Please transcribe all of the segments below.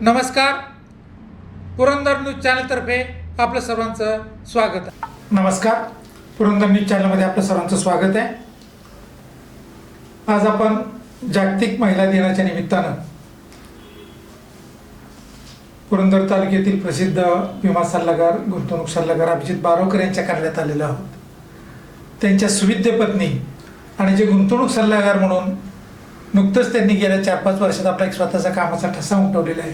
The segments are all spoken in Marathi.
नमस्कार. पुरंदर न्यूज चॅनलतर्फे आपलं सर्वांचं स्वागत. आहे नमस्कार. पुरंदर न्यूज चॅनलमध्ये आपलं सर्वांचं स्वागत आहे. आज आपण जागतिक महिला दिनाच्या निमित्तानं पुरंदर तालुक्यातील प्रसिद्ध विमा सल्लागार गुंतवणूक सल्लागार अभिजित बारोकर यांच्या कार्यालयात आलेलो आहोत. त्यांच्या सुविद्य पत्नी आणि जे गुंतवणूक सल्लागार म्हणून नुकतंच त्यांनी गेल्या चार पाच वर्षात आपला एक स्वतःचा कामाचा ठसा उमटवलेला आहे.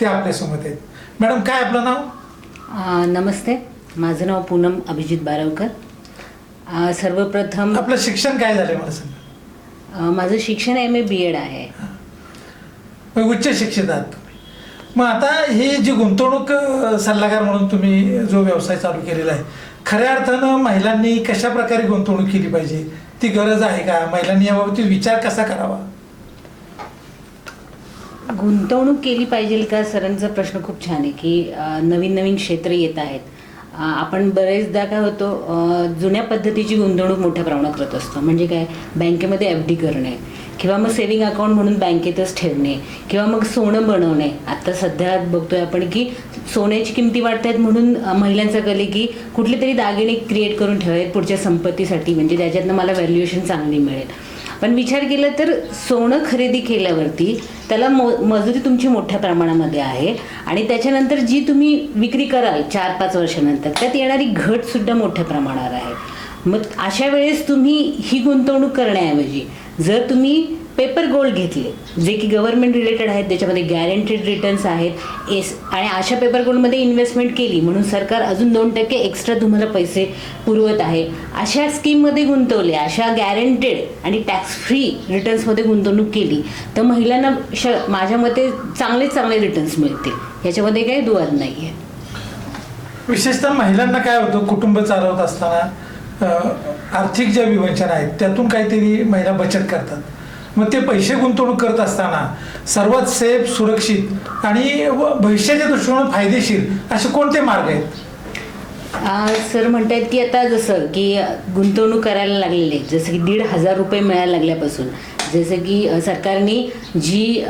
ते आपल्यासमोर आहेत. मॅडम काय आपलं नाव? नमस्ते. माझं नाव पूनम अभिजित बारवकर. सर्वप्रथम आपलं शिक्षण काय झालंय मला सांगा. माझं शिक्षण एम ए बी एड आहे. मग उच्च शिक्षित आहात तुम्ही. मग आता हे जे गुंतवणूक अं, सल्लागार म्हणून तुम्ही जो व्यवसाय चालू केलेला आहे खऱ्या अर्थानं महिलांनी कशा प्रकारे गुंतवणूक केली पाहिजे? ती गरज आहे का? महिलांनी याबाबतीत विचार कसा करावा? गुंतवणूक केली पाहिजे का? सरांचा प्रश्न खूप छान आहे की नवीन नवीन क्षेत्र येत आहेत. आपण बरेचदा काय होतो जुन्या पद्धतीची गुंतवणूक मोठ्या प्रमाणात करत असतो. म्हणजे काय? बँकेमध्ये एफ डी करणे किंवा मग सेव्हिंग अकाउंट म्हणून बँकेतच ठेवणे किंवा मग सोनं बनवणे. आता सध्या बघतोय आपण की सोन्याची किमती वाढत आहेत म्हणून महिलांचा महिलांचं कले की कुठले तरी दागिने क्रिएट करून ठेवावेत पुढच्या संपत्तीसाठी म्हणजे त्याच्यातनं मला व्हॅल्युएशन चांगली मिळेल. पण विचार केला तर सोनं खरेदी केल्यावरती त्याला मो मजुरी तुमची मोठ्या प्रमाणामध्ये आहे आणि त्याच्यानंतर जी तुम्ही विक्री कराल चार पाच वर्षानंतर त्यात येणारी घटसुद्धा मोठ्या प्रमाणावर आहे. मग अशा वेळेस तुम्ही ही गुंतवणूक करण्याऐवजी जर तुम्ही पेपर गोल्ड घेतले जे की गव्हर्नमेंट रिलेटेड आहेत त्याच्यामध्ये गॅरंटेड रिटर्न्स आहेत एस आणि अशा पेपर गोल्डमध्ये इन्व्हेस्टमेंट केली म्हणून सरकार अजून दोन टक्के एक्स्ट्रा तुम्हाला पैसे पुरवत आहे. अशा स्कीममध्ये गुंतवले अशा गॅरंटेड आणि टॅक्स फ्री रिटर्न्समध्ये गुंतवणूक केली तर महिलांना श माझ्या मते चांगले चांगले रिटर्न्स मिळतील. याच्यामध्ये काही दुवाद नाही आहे विशेषतः महिलांना काय होतं कुटुंब चालवत असताना आर्थिक ज्या विवंचना आहेत त्यातून काहीतरी महिला बचत करतात. मग ते पैसे गुंतवणूक करत असताना सर्वात सेफ सुरक्षित आणि व भविष्याच्या दृष्टीने फायदेशीर असे कोणते मार्ग आहेत? सर सर म्हणतायत की आता जसं की गुंतवणूक करायला लागलेले जसं की दीड हजार रुपये मिळायला लागल्यापासून जसं की सरकारने जी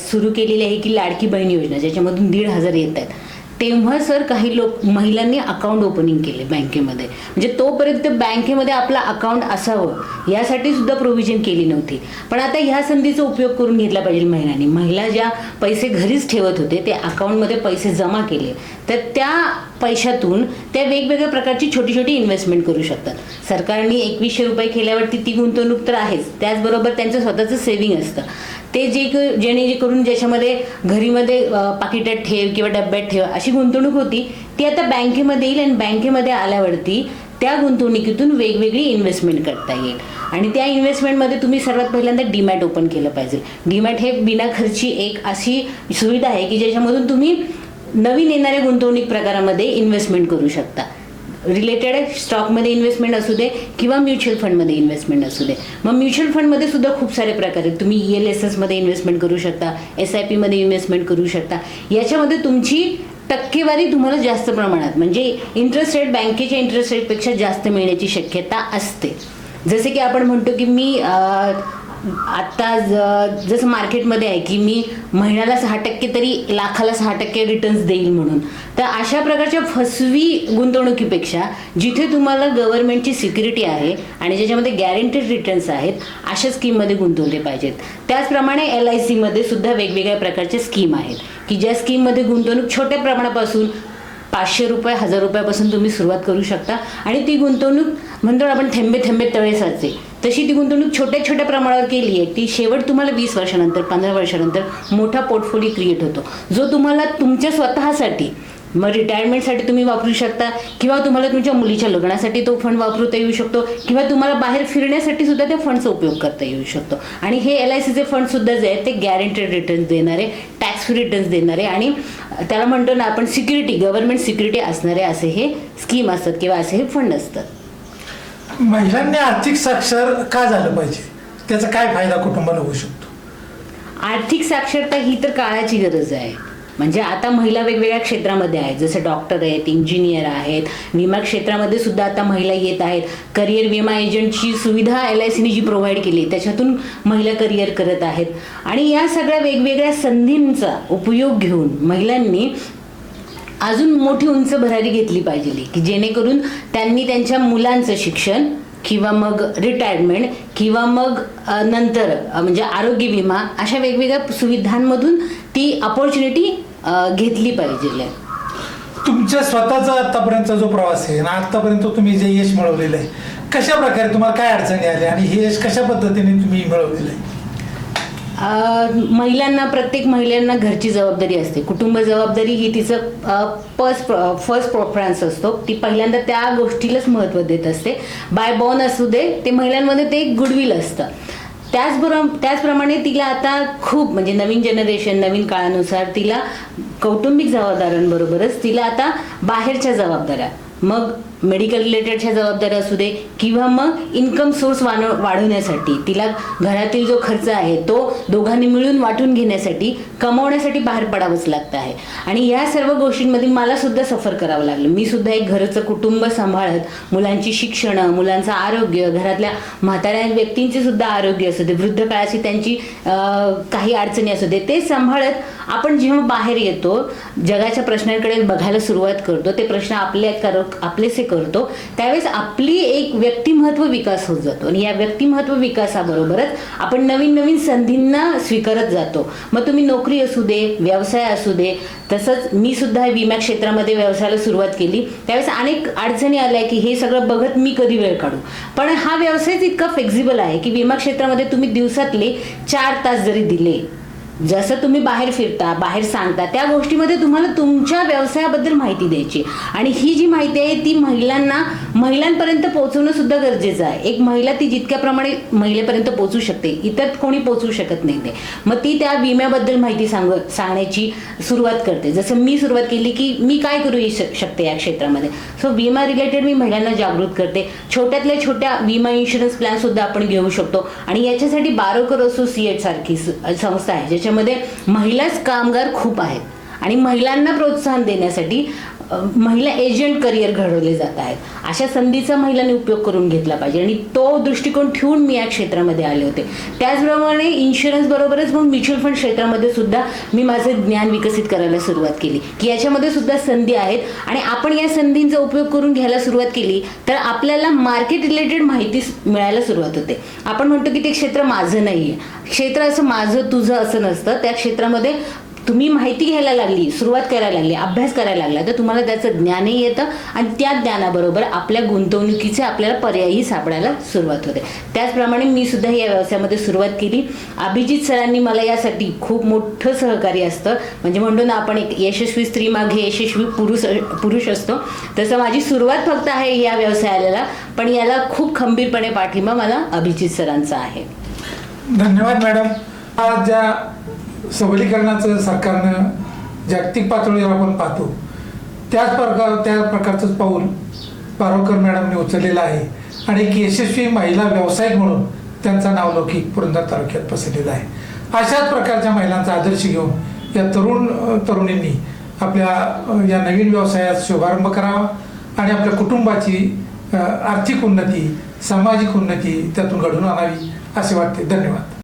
सुरू केलेली आहे की लाडकी बहीण योजना ज्याच्यामधून दीड हजार येत आहेत. तेव्हा सर काही लोक महिलांनी अकाउंट ओपनिंग केले बँकेमध्ये. म्हणजे तोपर्यंत बँकेमध्ये आपला अकाउंट असावं यासाठी सुद्धा प्रोव्हिजन केली नव्हती. पण आता ह्या संधीचा उपयोग करून घेतला पाहिजे महिलांनी. महिला ज्या पैसे घरीच ठेवत होते ते अकाउंटमध्ये पैसे जमा केले तर त्या पैशातून त्या वेगवेगळ्या प्रकारची छोटी छोटी इन्व्हेस्टमेंट करू शकतात. सरकारने एकवीसशे रुपये केल्यावरती ती गुंतवणूक तर आहेच. त्याचबरोबर त्यांचं स्वतःचं सेव्हिंग असतं. ते जे क- जेणेकरून ज्याच्यामध्ये घरीमध्ये पाकिटात ठेव किंवा डब्यात ठेव अशी गुंतवणूक होती ती आता बँकेमध्ये येईल आणि बँकेमध्ये आल्यावरती त्या गुंतवणुकीतून वेगवेगळी इन्व्हेस्टमेंट करता येईल. आणि त्या इन्व्हेस्टमेंटमध्ये तुम्ही सर्वात पहिल्यांदा डीमॅट ओपन केलं पाहिजे. डीमॅट हे बिना खर्ची एक अशी सुविधा आहे की ज्याच्यामधून तुम्ही नवीन येणाऱ्या गुंतवणूक प्रकारामध्ये इन्व्हेस्टमेंट करू शकता. रिलेटेड स्टॉकमध्ये इन्व्हेस्टमेंट असू दे किंवा म्युच्युअल फंडमध्ये इन्व्हेस्टमेंट असू दे. मग म्युच्युअल फंडमध्ये सुद्धा खूप सारे प्रकार आहेत. तुम्ही ई एल एस एसमध्ये इन्व्हेस्टमेंट करू शकता एस आय पीमध्ये इन्व्हेस्टमेंट करू शकता. याच्यामध्ये तुमची टक्केवारी तुम्हाला जास्त प्रमाणात म्हणजे इंटरेस्ट रेट बँकेच्या इंटरेस्ट रेटपेक्षा जास्त मिळण्याची शक्यता असते. जसे की आपण म्हणतो की मी आत्ता ज- जसं मार्केटमध्ये आहे की मी महिन्याला सहा टक्के तरी लाखाला सहा टक्के रिटर्न्स देईल म्हणून. तर अशा प्रकारच्या फसवी गुंतवणुकीपेक्षा जिथे तुम्हाला गव्हर्नमेंटची सिक्युरिटी आहे आणि ज्याच्यामध्ये गॅरंटेड रिटर्न्स आहेत अशा स्कीममध्ये गुंतवले पाहिजेत. त्याचप्रमाणे एल आय सीमध्ये सुद्धा वेगवेगळ्या प्रकारच्या स्कीम आहेत. की ज्या स्कीममध्ये गुंतवणूक छोट्या प्रमाणापासून पाचशे रुपये हजार रुपयापासून तुम्ही सुरुवात करू शकता. आणि ती गुंतवणूक म्हणतो आपण थेंबे थेंबे तळे साचे तशी ती गुंतवणूक छोट्या छोट्या प्रमाणावर केली आहे ती शेवट तुम्हाला वीस वर्षानंतर पंधरा वर्षानंतर मोठा पोर्टफोलिओ क्रिएट होतो. जो तुम्हाला तुमच्या स्वतःसाठी मग रिटायरमेंटसाठी तुम्ही वापरू शकता किंवा तुम्हाला तुमच्या मुलीच्या लग्नासाठी तो फंड वापरता येऊ शकतो किंवा तुम्हाला बाहेर फिरण्यासाठी सुद्धा त्या फंडचा उपयोग करता येऊ शकतो. आणि हे एल आय सीचे फंड सुद्धा जे आहेत ते गॅरंटेड रिटर्न्स देणारे टॅक्स फ्री रिटर्न्स देणारे आणि त्याला म्हणतो ना आपण सिक्युरिटी गव्हर्नमेंट सिक्युरिटी असणारे असे हे स्कीम असतात किंवा असे हे फंड असतात. महिलांनी आर्थिक साक्षर का झालं पाहिजे? त्याचा काय फायदा कुटुंबाला होऊ शकतो? आर्थिक साक्षरता ही तर काळाची गरज आहे. म्हणजे आता महिला वेगवेगळ्या क्षेत्रामध्ये आहेत. जसे डॉक्टर आहेत इंजिनियर आहेत. विमा क्षेत्रामध्ये सुद्धा आता महिला येत आहेत. करिअर विमा एजंटची सुविधा एल आय सीने जी प्रोव्हाइड केली त्याच्यातून महिला करिअर करत आहेत. आणि या सगळ्या वेगवेगळ्या संधींचा उपयोग घेऊन महिलांनी अजून मोठी उंच भरारी घेतली पाहिजे की जेणेकरून त्यांनी त्यांच्या मुलांचं शिक्षण किंवा मग रिटायरमेंट किंवा मग नंतर म्हणजे आरोग्य विमा अशा वेगवेगळ्या सुविधांमधून ती अपॉर्च्युनिटी घेतली पाहिजे. तुमच्या स्वतःचा आतापर्यंतचा जो प्रवास आहे आणि आतापर्यंत तुम्ही जे यश मिळवलेलं आहे कशा प्रकारे तुम्हाला काय अडचणी आल्या आणि हे यश कशा पद्धतीने तुम्ही मिळवलेलं आहे? महिलांना प्रत्येक महिलांना घरची जबाबदारी असते. कुटुंब जबाबदारी ही तिचं फर्स्ट फर्स्ट प्रेफरन्स असतो. ती पहिल्यांदा त्या गोष्टीलाच महत्त्व देत असते. बाय बॉर्न असू दे ते महिलांमध्ये ते एक गुडविल असतं. त्याचबरोबर त्याचप्रमाणे तिला आता खूप म्हणजे नवीन जनरेशन नवीन काळानुसार तिला कौटुंबिक जबाबदाऱ्यांबरोबरच तिला आता बाहेरच्या जबाबदाऱ्या. मग मेडिकल रिलेटेडच्या जबाबदाऱ्या असू दे किंवा मग इन्कम सोर्स वाढवण्यासाठी तिला घरातील जो खर्च आहे तो दोघांनी मिळून वाटून घेण्यासाठी कमवण्यासाठी बाहेर पडावंच लागतं आहे. आणि या सर्व गोष्टींमध्ये मला सुद्धा सफर करावं लागलं. मी सुद्धा एक घरचं कुटुंब सांभाळत मुलांची शिक्षणं मुलांचं आरोग्य घरातल्या म्हाताऱ्या व्यक्तींचे सुद्धा आरोग्य असू दे वृद्ध काळाची त्यांची काही अडचणी असू दे ते सांभाळत आपण जेव्हा बाहेर येतो जगाच्या प्रश्नांकडे बघायला सुरुवात करतो ते प्रश्न आपले कर आपलेसे करतो त्यावेळेस आपली एक व्यक्तिमत्व विकास होत जातो. आणि या व्यक्तिमत्व विकासाबरोबरच आपण नवीन नवीन संधींना स्वीकारत जातो. मग तुम्ही नोकरी असू दे व्यवसाय असू दे तसंच मी सुद्धा विमा क्षेत्रामध्ये व्यवसायाला सुरुवात केली. त्यावेळेस अनेक अडचणी आल्या की हे सगळं बघत मी कधी वेळ काढू? पण हा व्यवसायच इतका फ्लेक्झिबल आहे की विमा क्षेत्रामध्ये तुम्ही दिवसातले चार तास जरी दिले जसं तुम्ही बाहेर फिरता बाहेर सांगता त्या गोष्टीमध्ये तुम्हाला तुमच्या व्यवसायाबद्दल माहिती द्यायची आणि ही जी माहिती आहे ती महिलांना महिलांपर्यंत पोहोचवणं सुद्धा गरजेचं आहे. एक महिला ती जितक्या प्रमाणे महिलेपर्यंत पोहोचू शकते इतर कोणी पोहोचू शकत नाही ते. मग ती त्या विम्याबद्दल माहिती सांग सांगण्याची सुरुवात करते. जसं मी सुरुवात केली की मी काय करू शकते या क्षेत्रामध्ये? सो विमा रिलेटेड मी महिलांना जागृत करते. छोट्यातल्या छोट्या विमा इन्शुरन्स प्लॅन सुद्धा आपण घेऊ शकतो. आणि याच्यासाठी बारोकर असोसिएट सारखी स- संस्था आहे ज्याच्यामध्ये महिलाच कामगार खूप आहेत. आणि महिलांना प्रोत्साहन देण्यासाठी महिला एजंट करिअर घडवले जात आहेत. अशा संधीचा महिलांनी उपयोग करून घेतला पाहिजे. आणि तो दृष्टिकोन ठेवून मी या क्षेत्रामध्ये आले होते. त्याचप्रमाणे इन्शुरन्स बरोबरच मग म्युच्युअल फंड क्षेत्रामध्ये सुद्धा मी माझे ज्ञान विकसित करायला सुरुवात केली. की याच्यामध्ये सुद्धा संधी आहेत. आणि आपण या संधींचा उपयोग करून घ्यायला सुरुवात केली तर आपल्याला मार्केट रिलेटेड माहिती मिळायला सुरुवात होते. आपण म्हणतो की ते क्षेत्र माझं नाही आहे क्षेत्र असं माझं तुझं असं नसतं. त्या क्षेत्रामध्ये तुम्ही माहिती घ्यायला लागली सुरुवात करायला लागली अभ्यास करायला लागला तर तुम्हाला त्याचं ज्ञानही येतं आणि त्या ज्ञानाबरोबर आपल्या गुंतवणुकीचे आपल्याला पर्यायही सापडायला सुरुवात होते. त्याचप्रमाणे मी सुद्धा या व्यवसायामध्ये सुरुवात केली. अभिजित सरांनी मला यासाठी खूप मोठं सहकार्य असतं. म्हणजे म्हणतो ना आपण एक यशस्वी स्त्री मागे यशस्वी पुरुष पुरुष असतो. तसं माझी सुरुवात फक्त आहे या व्यवसायाला पण याला खूप खंबीरपणे पाठिंबा मला अभिजित सरांचा आहे. धन्यवाद मॅडम. आज ज्या सबलीकरणाचं सरकारनं जागतिक पातळीवर आपण पाहतो त्याच प्रकार त्या प्रकारचंच पाऊल पारोकर मॅडमने उचललेलं आहे. आणि एक यशस्वी महिला व्यावसायिक म्हणून त्यांचा नावलौकिक पुरंदर तालुक्यात पसरलेला आहे. अशाच प्रकारच्या महिलांचा आदर्श घेऊन या तरुण तरुणींनी आपल्या या नवीन व्यवसायात शुभारंभ करावा आणि आपल्या कुटुंबाची आर्थिक उन्नती सामाजिक उन्नती त्यातून घडून आणावी असे वाटते. धन्यवाद.